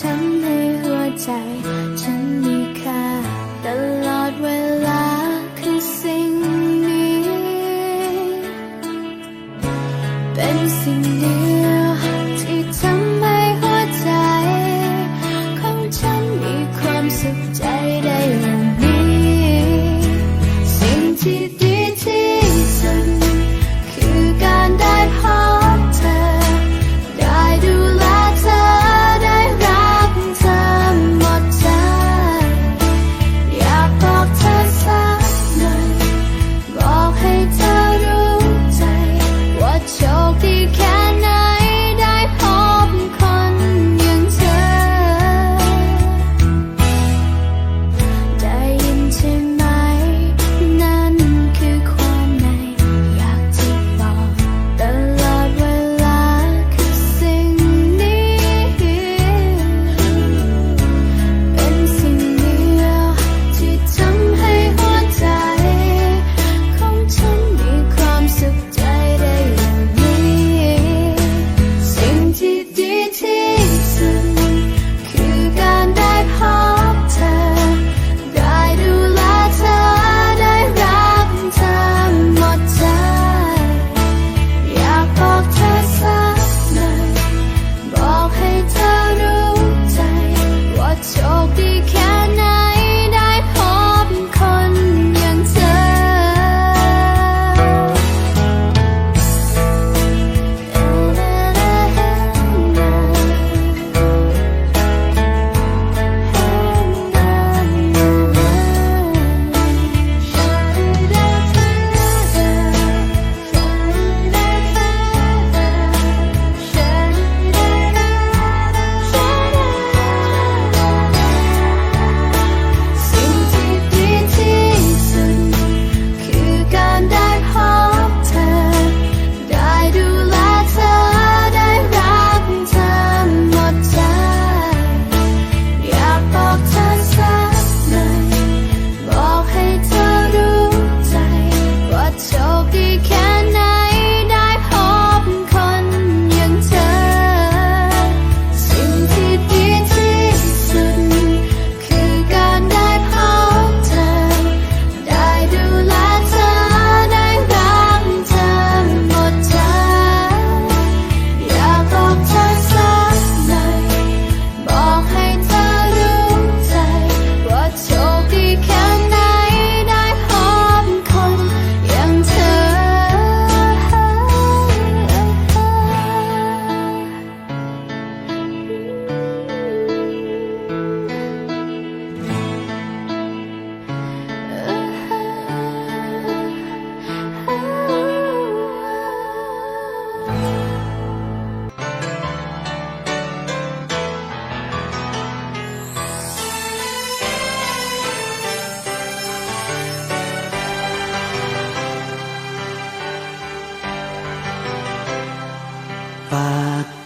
ช้ำให้หัวใจ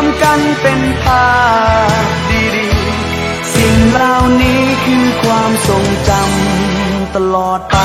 วมกันเป็นภาพดีๆ สิ่งเหล่านี้คือความทรงจำตลอดไป